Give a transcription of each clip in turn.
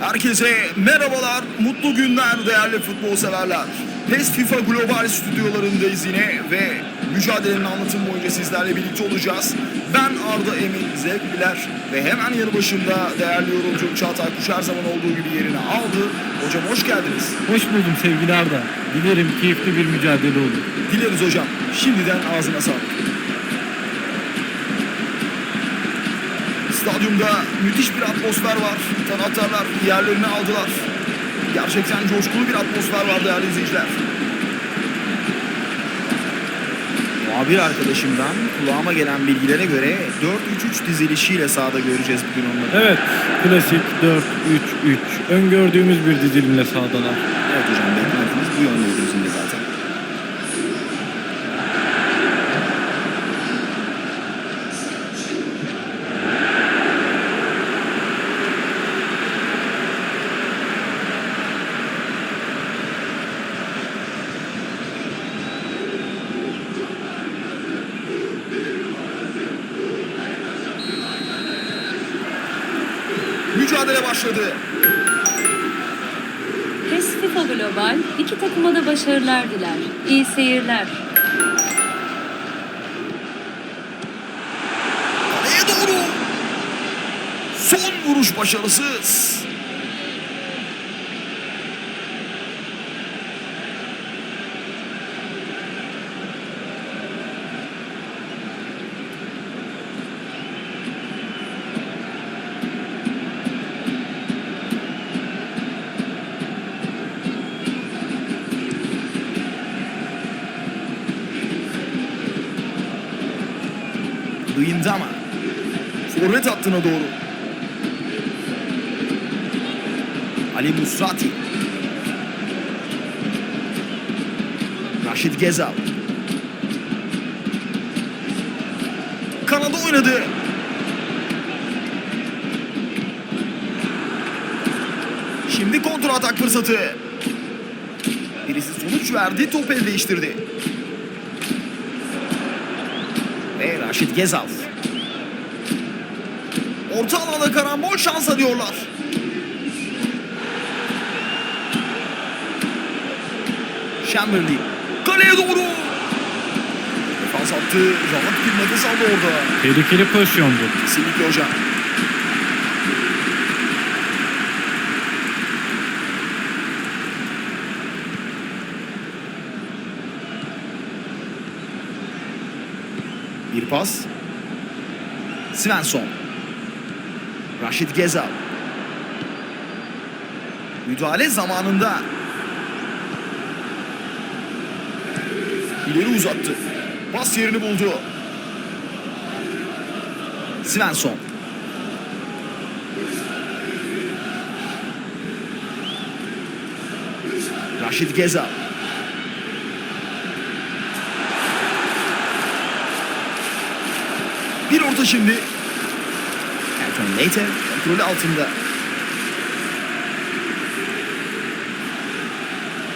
Herkese merhabalar, mutlu günler değerli futbol severler. PES FIFA Global stüdyolarındayız yine ve mücadelenin anlatım boyunca sizlerle birlikte olacağız. Ben Arda Emin Zevkliler ve hemen yanı başında değerli yorumcum Çağatay Kuş her zaman olduğu gibi yerini aldı. Hocam hoş geldiniz. Hoş buldum sevgili Arda. Dilerim keyifli bir mücadele olur. Dileriz hocam. Şimdiden ağzına sağlık. Stadyumda müthiş bir atmosfer var. Taraftarlar yerlerini aldılar. Gerçekten coşkulu bir atmosfer var değerli izleyiciler. Muhabir arkadaşımdan kulağıma gelen bilgilere göre 4-3-3 dizilişiyle sahada göreceğiz bugün onları. Evet, klasik 4-3-3. Öngördüğümüz bir dizilimle sahadalar. Mücadele başladı. PES FIFA Global iki takıma da başarılar diler. İyi seyirler. Kaleye doğru. Son vuruş başarısız. Luyendama. Forvet hattına doğru. Ali Musrati. Raşit Gezal. Kanada oynadı. Şimdi kontra atak fırsatı. Birisi sonuç verdi, top el değiştirdi. Ve Raşit Gezal. Orta alana karambol şans arıyorlar. Chamberlain. Kaleye doğru. Defans attı. Rahat bir nefes aldı orada. Tehlikeli pozisyon bu. Kesinlikle hocam. Bir pas. Svensson. Raşit Gezal. Müdahale zamanında. İleri uzattı. Pas yerini buldu. Svensson. Raşit Gezal. Bir orta şimdi. Elton Leite kontrolü altında.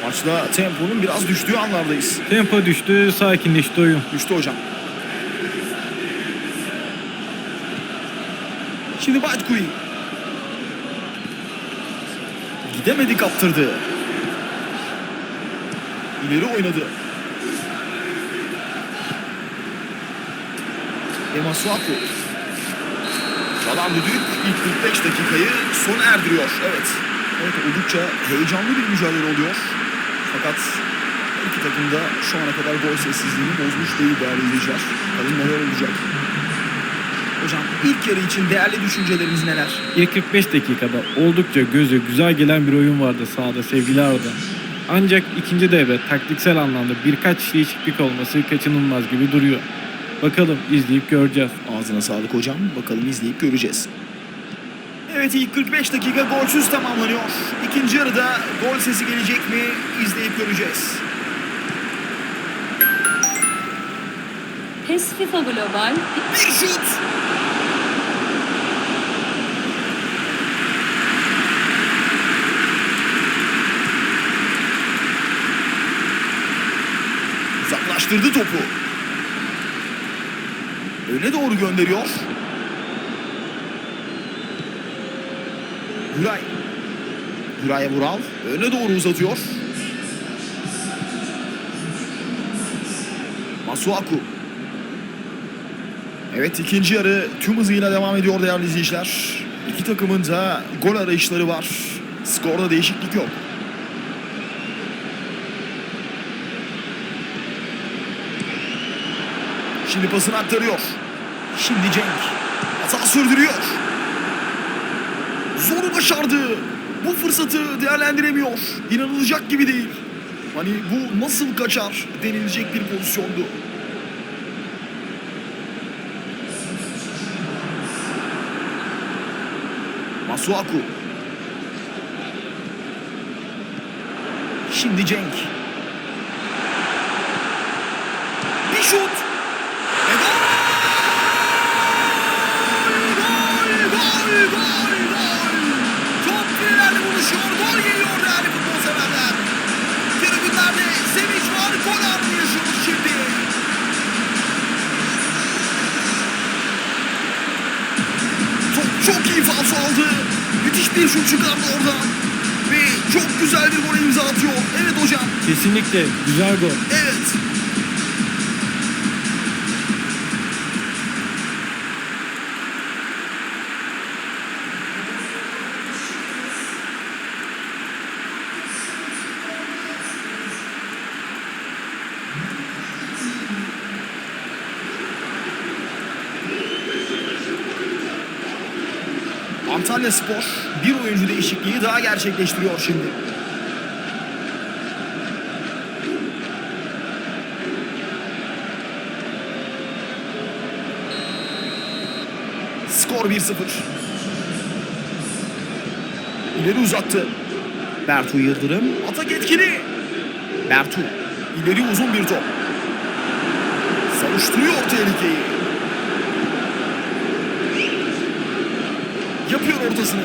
Maçta temponun biraz düştüğü anlardayız. Tempo düştü, sakinleşti oyun. Düştü hocam. Şimdi Baytkui. Gidemedi kaptırdı. İleri oynadı. Ema Suaku. Çalan düdük ilk 45 dakikayı sona erdiriyor. Evet. Evet oldukça heyecanlı bir mücadele oluyor. Fakat iki takım da şu ana kadar gol sessizliğini bozmuş değil değerli izleyiciler. Bakalım neler olacak. Hocam ilk yarı için değerli düşünceleriniz neler? İlk 45 dakikada oldukça göze güzel gelen bir oyun vardı sahada sevgili Arda. Ancak ikinci devre taktiksel anlamda birkaç değişiklik olması kaçınılmaz gibi duruyor. Bakalım izleyip göreceğiz. Ağzına sağlık hocam. Bakalım izleyip göreceğiz. Evet ilk 45 dakika golsüz tamamlanıyor. İkinci yarıda gol sesi gelecek mi izleyip göreceğiz. PES FIFA Global Bir şut. Uzaklaştırdı topu. Öne doğru gönderiyor. Güray. Guraya Vural öne doğru uzatıyor. Masuaku. Evet ikinci yarı tüm hızıyla devam ediyor değerli izleyiciler. İki takımın da gol arayışları var. Skorda değişiklik yok. Şimdi pasını aktarıyor. Şimdi Cenk. Hata sürdürüyor. Zoru başardı. Bu fırsatı değerlendiremiyor. İnanılacak gibi değil. Hani bu nasıl kaçar denilecek bir pozisyondu. Masuaku. Şimdi Cenk. Bir şut. Aldı. Müthiş bir şut çıkardı oradan. Ve çok güzel bir gol imza atıyor. Evet hocam. Kesinlikle güzel gol. Evet. Antalya Spor bir oyuncu değişikliği daha gerçekleştiriyor şimdi. Skor 1-0. İleri uzattı. Bertu Yıldırım. Atak etkili. Bertu. İleri uzun bir top. Savuşturuyor tehlikeyi. Ortasını.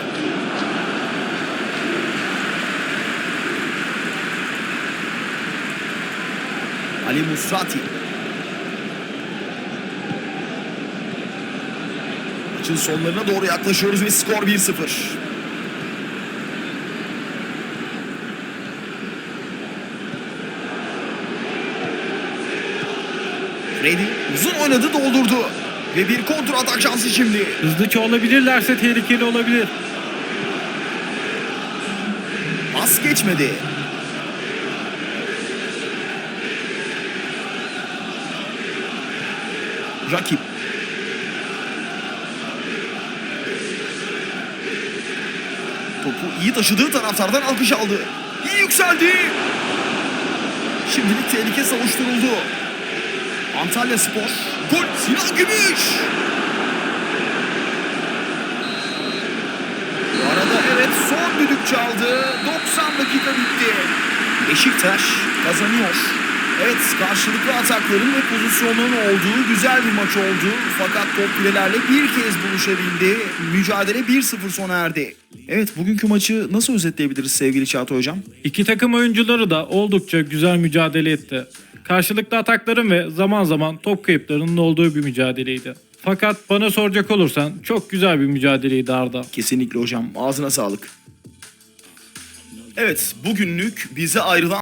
Ali Musrati. Maçın sonlarına doğru yaklaşıyoruz ve skor 1-0. Freddy uzun oynadı doldurdu. Ve bir kontra atak şansı şimdi. Hızlı olabilirlerse tehlikeli olabilir. Pas geçmedi. Rakip. Topu iyi taşıdığı taraftardan alkış aldı. İyi yükseldi. Şimdilik tehlike savuşturuldu. Antalya Spor. Gol Sinan Gümüş. Bu arada evet son düdük çaldı. 90 dakika bitti. Beşiktaş kazanıyor. Evet karşılıklı atakların ve pozisyonların olduğu güzel bir maç oldu. Fakat top kulelerle bir kez buluşabildi. Mücadele 1-0 sona erdi. Evet bugünkü maçı nasıl özetleyebiliriz sevgili Çağatay Hocam? İki takım oyuncuları da oldukça güzel mücadele etti. Karşılıklı atakların ve zaman zaman top kayıplarının olduğu bir mücadeleydi. Fakat bana soracak olursan çok güzel bir mücadeleydi Arda. Kesinlikle hocam ağzına sağlık. Evet bugünlük bize ayrılan